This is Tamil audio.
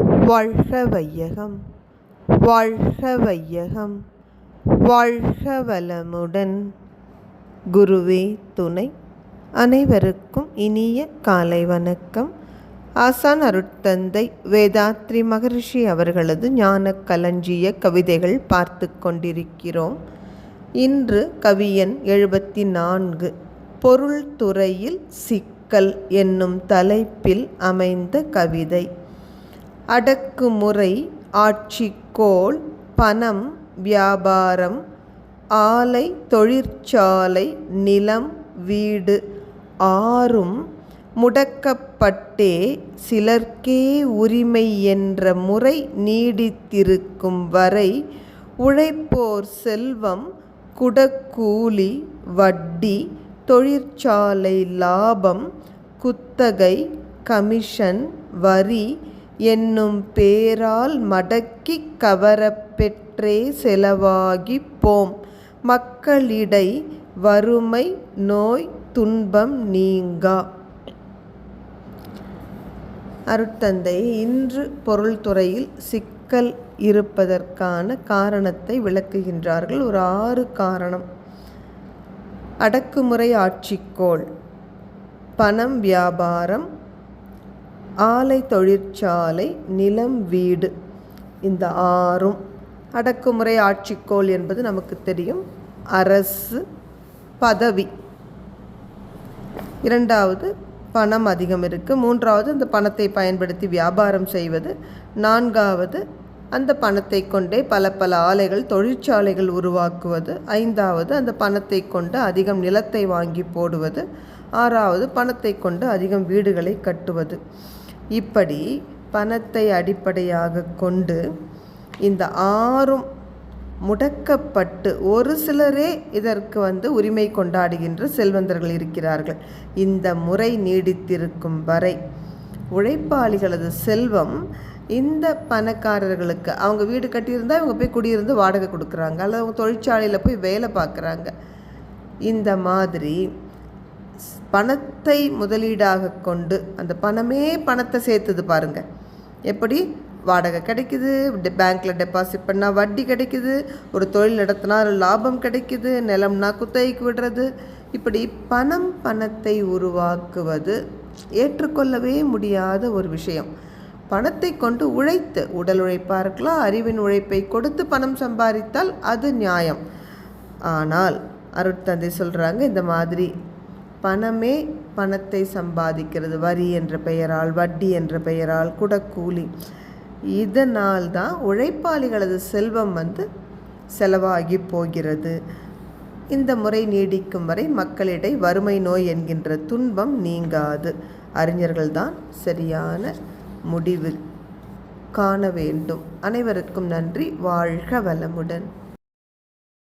வாழ்க வையகம் வாழ்க வையகம் வாழ்க வளமுடன் குருவே துணை அனைவருக்கும் இனிய காலை வணக்கம். ஆசான் அருட்தந்தை வேதாத்ரி மகரிஷி அவர்களது ஞான களஞ்சிய கவிதைகள் பார்த்து கொண்டிருக்கிறோம். இன்று கவியன் எழுபத்தி நான்கு பொருள் துறையில் சிக்கல் என்னும் தலைப்பில் அமைந்த கவிதை. அடக்குமுறை ஆட்சிக்கோள் பணம் வியாபாரம் ஆலை தொழிற்சாலை நிலம் வீடு ஆறும் முடக்கப்பட்டே சிலர்க்கே உரிமை என்ற முறை நீடித்திருக்கும் வரை உழைப்போர் செல்வம் குடக்கூலி வட்டி தொழிற்சாலை லாபம் குத்தகை கமிஷன் வரி என்னும் பேரால் மடக்கி கவரப்பெற்றே செலவாகி போம் மக்களிடை வறுமை நோய் துன்பம் நீங்கா? அருட்தந்தை இன்று பொருள்துறையில் சிக்கல் இருப்பதற்கான காரணத்தை விளக்குகின்றார்கள். ஒரு ஆறு காரணம். அடக்குமுறை ஆட்சிக்கோள். பணம் வியாபாரம் ஆலை தொழிற்சாலை நிலம் வீடு. இந்த ஆறும் அடக்குமுறை ஆட்சிக்கோள் என்பது நமக்கு தெரியும். அரசு பதவி. இரண்டாவது பணம் அதிகம் இருக்குது மூன்றாவது அந்த பணத்தை பயன்படுத்தி வியாபாரம் செய்வது. நான்காவது அந்த பணத்தை கொண்டே பல பல ஆலைகள் தொழிற்சாலைகள் உருவாக்குவது. ஐந்தாவது அந்த பணத்தை கொண்டு அதிகம் நிலத்தை வாங்கி போடுவது. ஆறாவது பணத்தை கொண்டு அதிகம் வீடுகளை கட்டுவது. இப்படி பணத்தை அடிப்படையாக கொண்டு இந்த ஆறும் முடக்கப்பட்டு ஒரு சிலரே இதற்கு வந்து உரிமை கொண்டாடுகின்ற செல்வந்தர்கள் இருக்கிறார்கள். இந்த முறை நீடித்திருக்கும் வரை உழைப்பாளிகளது செல்வம் இந்த பணக்காரர்களுக்கு அவங்க வீடு கட்டியிருந்தால் இவங்க போய் குடியிருந்து வாடகை கொடுக்குறாங்க அல்லது அவங்க தொழிற்சாலையில் போய் வேலை பார்க்குறாங்க. இந்த மாதிரி பணத்தை முதலீடாக கொண்டு அந்த பணமே பணத்தை சேர்த்துது பாருங்கள் எப்படி? வாடகை கிடைக்குது பேங்க்கில் டெபாசிட் பண்ணால் வட்டி கிடைக்குது ஒரு தொழில் நடத்தினா லாபம் கிடைக்குது நிலம்னா குத்தகைக்கு விடுறது. இப்படி பணம் பணத்தை உருவாக்குவது ஏற்றுக்கொள்ளவே முடியாத ஒரு விஷயம். பணத்தை கொண்டு உழைத்து உடல் உழைப்பாக இருக்கலாம் அறிவின் உழைப்பை கொடுத்து பணம் சம்பாதித்தால் அது நியாயம். ஆனால் அருட்தந்தை சொல்கிறாங்க இந்த மாதிரி பணமே பணத்தை சம்பாதிக்கிறது. வரி என்ற பெயரால் வட்டி என்ற பெயரால் குடக்கூலி இதனால் தான் உழைப்பாளிகளது செல்வம் வந்து செலவாகி போகிறது. இந்த முறை நீடிக்கும் வரை மக்களிடை வறுமை நோய் என்கின்ற துன்பம் நீங்காது. அறிஞர்கள்தான் சரியான முடிவு காண வேண்டும். அனைவருக்கும் நன்றி. வாழ்க வளமுடன்.